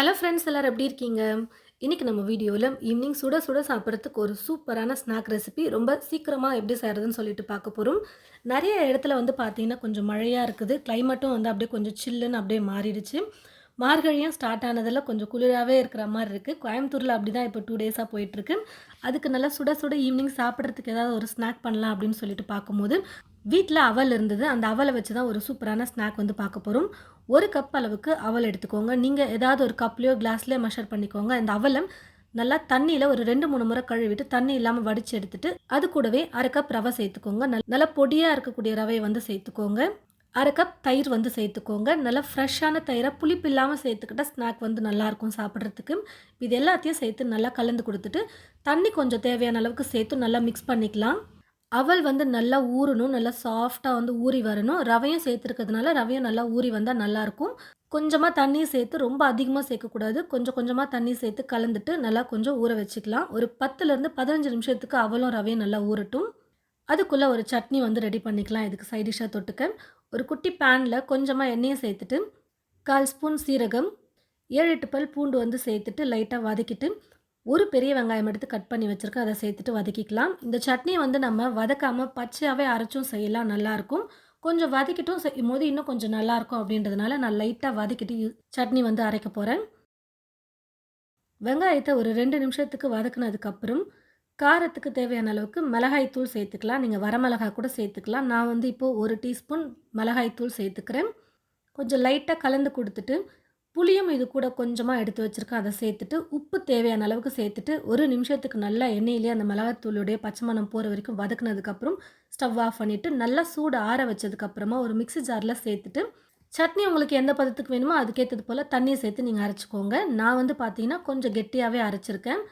Hello friends எல்லோரும் எப்படி இருக்கீங்க? இன்றைக்கி நம்ம வீடியோவில் ஈவினிங் சுட சுட சாப்பிட்றதுக்கு ஒரு சூப்பரான ஸ்நாக் ரெசிபி ரொம்ப சீக்கிரமாக எப்படி செய்கிறதுன்னு சொல்லிட்டு பார்க்க போகிறோம் நிறைய இடத்துல வந்து பார்த்தீங்கன்னா கொஞ்சம் மழையாக இருக்குது. கிளைமேட்டும் வந்து அப்படியே கொஞ்சம் சில்லுன்னு அப்படியே மாறிடுச்சு. மார்கழியும் ஸ்டார்ட் ஆனதில் கொஞ்சம் குளிராகவே இருக்கிற மாதிரி இருக்குது கோயம்புத்தூரில் அப்படி தான் இப்போ டூ டேஸாக போயிட்டுருக்கு. அதுக்கு நல்லா சுட சுட ஈவினிங் சாப்பிட்றதுக்கு ஏதாவது ஒரு ஸ்நாக் பண்ணலாம் அப்படின்னு சொல்லிட்டு பார்க்கும்போது வீட்டில் அவல் இருந்தது. அந்த அவலை வச்சு தான் ஒரு சூப்பரான ஸ்நாக் வந்து பார்க்க போகிறோம் ஒரு கப் அளவுக்கு அவல் எடுத்துக்கோங்க. நீங்கள் ஏதாவது ஒரு கப்லேயோ கிளாஸ்லேயோ மெஷர் பண்ணிக்கோங்க. அந்த அவலம் நல்லா தண்ணியில் ஒரு ரெண்டு மூணு முறை கழுவிட்டு தண்ணி இல்லாமல் வடித்து எடுத்துட்டு அது கூடவே அரை கப் ரவை சேர்த்துக்கோங்க. நல்லா பொடியாக இருக்கக்கூடிய ரவையை வந்து சேர்த்துக்கோங்க. அரை கப் தயிர் வந்து சேர்த்துக்கோங்க. நல்லா ஃப்ரெஷ்ஷான தயிரை புளிப்பு இல்லாமல் சேர்த்துக்கிட்டால் ஸ்நாக் வந்து நல்லாயிருக்கும் சாப்பிட்றதுக்கு. இது எல்லாத்தையும் சேர்த்து நல்லா கலந்து கொடுத்துட்டு தண்ணி கொஞ்சம் தேவையான அளவுக்கு சேர்த்து நல்லா மிக்ஸ் பண்ணிக்கலாம். அவல் வந்து நல்லா ஊறணும். நல்லா சாஃப்டாக வந்து ஊறி வரணும். ரவையும் சேர்த்துருக்கிறதுனால ரவையும் நல்லா ஊறி வந்தால் நல்லாயிருக்கும். கொஞ்சமாக தண்ணி சேர்த்து ரொம்ப அதிகமாக சேர்க்கக்கூடாது. கொஞ்சம் கொஞ்சமாக தண்ணி சேர்த்து கலந்துட்டு நல்லா கொஞ்சம் ஊற வச்சுக்கலாம். ஒரு பத்துலேருந்து பதினஞ்சு நிமிஷத்துக்கு அவலும் ரவையும் நல்லா ஊறட்டும். அதுக்குள்ளே ஒரு சட்னி வந்து ரெடி பண்ணிக்கலாம். இதுக்கு சைடிஷாக தொட்டுக்க. ஒரு குட்டி பேனில் கொஞ்சமாக எண்ணெயை சேர்த்துட்டு கால் ஸ்பூன் சீரகம் ஏழு எட்டு பல் பூண்டு வந்து சேர்த்துட்டு லைட்டாக வதக்கிட்டு ஒரு பெரிய வெங்காயம் எடுத்து கட் பண்ணி வச்சுருக்கேன். அதை சேர்த்துட்டு வதக்கிக்கலாம். இந்த சட்னியை வந்து நம்ம வதக்காமல் பச்சையாகவே அரைச்சும் செய்யலாம் நல்லாயிருக்கும். கொஞ்சம் வதக்கிட்டும் செய்யும் போது இன்னும் கொஞ்சம் நல்லாயிருக்கும் அப்படின்றதுனால நான் லைட்டாக வதக்கிட்டு சட்னி வந்து அரைக்க போகிறேன் வெங்காயத்தை ஒரு ரெண்டு நிமிஷத்துக்கு வதக்குனதுக்கப்புறம் காரத்துக்கு தேவையான அளவுக்கு மிளகாய் தூள் சேர்த்துக்கலாம். நீங்கள் வரமிளகாய் கூட சேர்த்துக்கலாம். நான் வந்து இப்போது ஒரு டீஸ்பூன் மிளகாய் தூள் சேர்த்துக்கிறேன். கொஞ்சம் லைட்டாக கலந்து கொடுத்துட்டு புளியும் இது கூட கொஞ்சமாக எடுத்து வச்சுருக்கேன். அதை சேர்த்துட்டு உப்பு தேவையான அளவுக்கு சேர்த்துட்டு ஒரு நிமிஷத்துக்கு நல்லா எண்ணெயிலே அந்த மிளகாத்தூளுடைய பச்சை மணம் போகிற வரைக்கும் வதக்குனதுக்கப்புறம் ஸ்டவ் ஆஃப் பண்ணிவிட்டு நல்லா சூடு ஆற வச்சதுக்கப்புறமா ஒரு மிக்சி ஜாரில் சேர்த்துட்டு சட்னி உங்களுக்கு எந்த பதத்துக்கு வேணுமோ அதுக்கேற்றது போல் தண்ணியை சேர்த்து நீங்கள் அரைச்சிக்கோங்க. நான் வந்து பார்த்தீங்கன்னா கொஞ்சம் கெட்டியாகவே அரைச்சிருக்கேன்.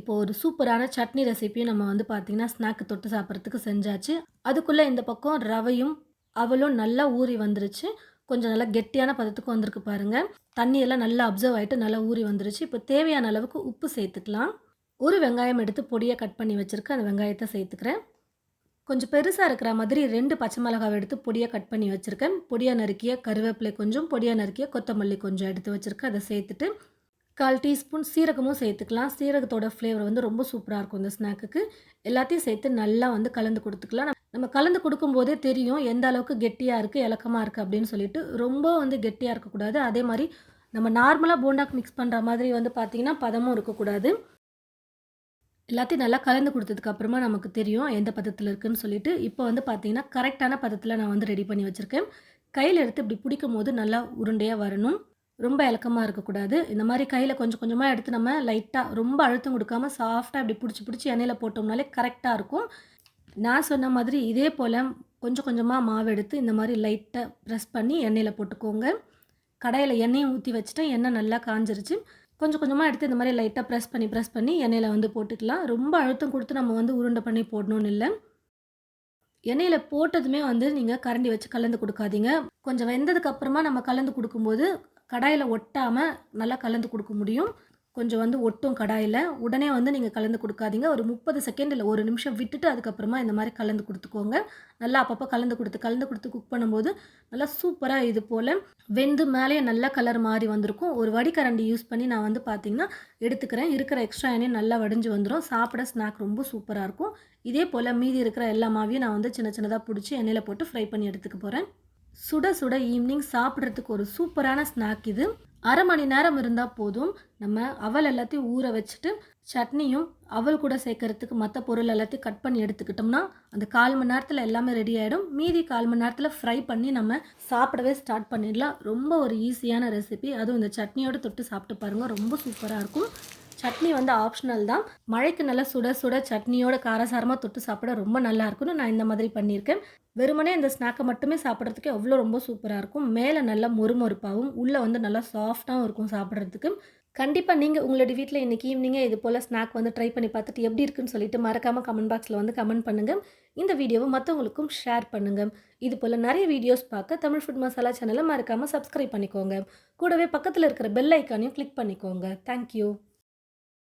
இப்போ ஒரு சூப்பரான சட்னி ரெசிப்பியும் நம்ம வந்து பார்த்திங்கன்னா ஸ்நாக்கு தொட்டு சாப்பிட்றதுக்கு செஞ்சாச்சு. அதுக்குள்ளே இந்த பக்கம் ரவையும் அவளும் நல்லா ஊறி வந்துருச்சு. கொஞ்சம் நல்லா கெட்டியான பதத்துக்கு வந்திருக்கு பாருங்கள் தண்ணியெல்லாம் நல்லா அப்சர்வ் ஆகிட்டு நல்லா ஊறி வந்துருச்சு. இப்போ தேவையான அளவுக்கு உப்பு சேர்த்துக்கலாம். ஒரு வெங்காயம் எடுத்து பொடியாக கட் பண்ணி வச்சுருக்கேன் அந்த வெங்காயத்தை சேர்த்துக்கிறேன். கொஞ்சம் பெருசாக இருக்கிற மாதிரி ரெண்டு பச்சை மிளகாவை எடுத்து பொடியாக கட் பண்ணி வச்சுருக்கேன். பொடியாக நறுக்கிய கருவேப்பிலை கொஞ்சம் பொடியாக நறுக்கிய கொத்தமல்லி கொஞ்சம் எடுத்து வச்சுருக்கேன். அதை சேர்த்துட்டு கால் டீஸ்பூன் சீரகமும் சேர்த்துக்கலாம். சீரகத்தோட ஃப்ளேவர் வந்து ரொம்ப சூப்பராக இருக்கும் இந்த ஸ்நாக்குக்கு எல்லாத்தையும் சேர்த்து நல்லா வந்து கலந்து கொடுத்துக்கலாம். நம்ம கலந்து கொடுக்கும்போதே தெரியும் எந்த அளவுக்கு கெட்டியாக இருக்குது இலக்கமாக இருக்குது அப்படின்னு சொல்லிட்டு. ரொம்ப வந்து கெட்டியாக இருக்கக்கூடாது. அதே மாதிரி நம்ம நார்மலாக போண்டாக்கு மிக்ஸ் பண்ணுற மாதிரி வந்து பார்த்திங்கன்னா பதமும் இருக்கக்கூடாது. எல்லாத்தையும் நல்லா கலந்து கொடுத்ததுக்கப்புறமா நமக்கு தெரியும் எந்த பதத்தில் இருக்குதுன்னு சொல்லிட்டு. இப்போ வந்து பார்த்திங்கன்னா கரெக்டான பதத்தில் நான் வந்து ரெடி பண்ணி வச்சுருக்கேன். கையில் எடுத்து இப்படி பிடிக்கும் போது நல்லா உருண்டையாக வரணும். ரொம்ப இலக்கமாக இருக்கக்கூடாது. இந்த மாதிரி கையில் கொஞ்சம் கொஞ்சமாக எடுத்து நம்ம லைட்டாக ரொம்ப அழுத்தம் கொடுக்காம சாஃப்டாக இப்படி பிடிச்சி பிடிச்சி எண்ணெயில் போட்டோம்னாலே கரெக்டாக இருக்கும். நான் சொன்ன மாதிரி இதே போல் கொஞ்சம் கொஞ்சமாக மாவு எடுத்து இந்த மாதிரி லைட்டாக ப்ரெஸ் பண்ணி எண்ணெயில் போட்டுக்கோங்க. கடையில் எண்ணெயை ஊற்றி வச்சுட்டேன். எண்ணெய் நல்லா காஞ்சிருச்சு. கொஞ்சம் கொஞ்சமாக எடுத்து இந்த மாதிரி லைட்டாக ப்ரெஸ் பண்ணி ப்ரெஸ் பண்ணி எண்ணெயில் வந்து போட்டுக்கலாம். ரொம்ப அழுத்தம் கொடுத்து நம்ம வந்து உருண்டை பண்ணி போடணும்னு இல்லை. எண்ணெயில் போட்டதுமே வந்து நீங்கள் கரண்டி வச்சு கலந்து கொடுக்காதீங்க. கொஞ்சம் வெந்ததுக்கு அப்புறமா நம்ம கலந்து கொடுக்கும்போது கடாயில் ஒட்டாமல் நல்லா கலந்து கொடுக்க முடியும். கொஞ்சம் வந்து ஒட்டும் கடாயில். உடனே வந்து நீங்கள் கலந்து கொடுக்காதீங்க. ஒரு முப்பது செகண்ட் இல்லை ஒரு நிமிஷம் விட்டுட்டு அதுக்கப்புறமா இந்த மாதிரி கலந்து கொடுத்துக்கோங்க. நல்லா அப்பப்போ கலந்து கொடுத்து கலந்து கொடுத்து குக் பண்ணும்போது நல்லா சூப்பராக இது போல் வெந்து மேலேயே நல்ல கலர் மாறி வந்திருக்கும். ஒரு வடிகரண்டி யூஸ் பண்ணி நான் வந்து பார்த்திங்கன்னா எடுத்துக்கிறேன். இருக்கிற எக்ஸ்ட்ரா எண்ணெய் நல்லா வடிஞ்சு வந்துடும் சாப்பிட ஸ்நாக் ரொம்ப சூப்பராக இருக்கும். இதே போல் மீதி இருக்கிற எல்லா மாவையும் நான் வந்து சின்ன சின்னதாக பிடிச்சி எண்ணெயில் போட்டு ஃப்ரை பண்ணி எடுத்துக்க போகிறேன் சுட சுட ஈவினிங் சாப்பிட்றதுக்கு ஒரு சூப்பரான ஸ்நாக் இது. அரை மணி நேரம் இருந்தால் போதும். நம்ம அவல் எல்லாத்தையும் ஊற வச்சுட்டு சட்னியும் அவல் கூட சேர்க்கறதுக்கு மற்ற பொருள் எல்லாத்தையும் கட் பண்ணி எடுத்துக்கிட்டோம்னா அந்த கால் மணி நேரத்தில் எல்லாமே ரெடி ஆகிடும் மீதி கால் மணி நேரத்தில் ஃப்ரை பண்ணி நம்ம சாப்பிடவே ஸ்டார்ட் பண்ணிடலாம். ரொம்ப ஒரு ஈஸியான ரெசிபி அதுவும் இந்த சட்னியோடு தொட்டு சாப்பிட்டு பாருங்கள் ரொம்ப சூப்பராக இருக்கும். சட்னி வந்து ஆப்ஷனல் தான். மழைக்கு நல்லா சுட சுட சட்னியோட காரசாரமாக தொட்டு சாப்பிட ரொம்ப நல்லா இருக்கும்னு நான் இந்த மாதிரி பண்ணியிருக்கேன். வெறுமனே இந்த ஸ்நாக்கை மட்டுமே சாப்பிட்றதுக்கு அவ்வளோ ரொம்ப சூப்பராக இருக்கும். மேலே நல்லா மொறுமொறுப்பாகவும் உள்ளே வந்து நல்லா சாஃப்டாகவும் இருக்கும் சாப்பிட்றதுக்கு. கண்டிப்பாக நீங்கள் உங்களுடைய வீட்டில் இன்றைக்கி ஈவினிங்கே இது போல் ஸ்நாக் வந்து ட்ரை பண்ணி பார்த்துட்டு எப்படி இருக்குன்னு சொல்லிட்டு மறக்காமல் கமெண்ட் பாக்ஸில் வந்து கமெண்ட் பண்ணுங்கள் இந்த வீடியோவை மற்றவங்களுக்கும் ஷேர் பண்ணுங்கள் இது போல் நிறைய வீடியோஸ் பார்க்க தமிழ் ஃபுட் மசாலா சேனலை மறக்காமல் சப்ஸ்கிரைப் பண்ணிக்கோங்க. கூடவே பக்கத்தில் இருக்கிற பெல் ஐக்கானையும் கிளிக் பண்ணிக்கோங்க. தேங்க்யூ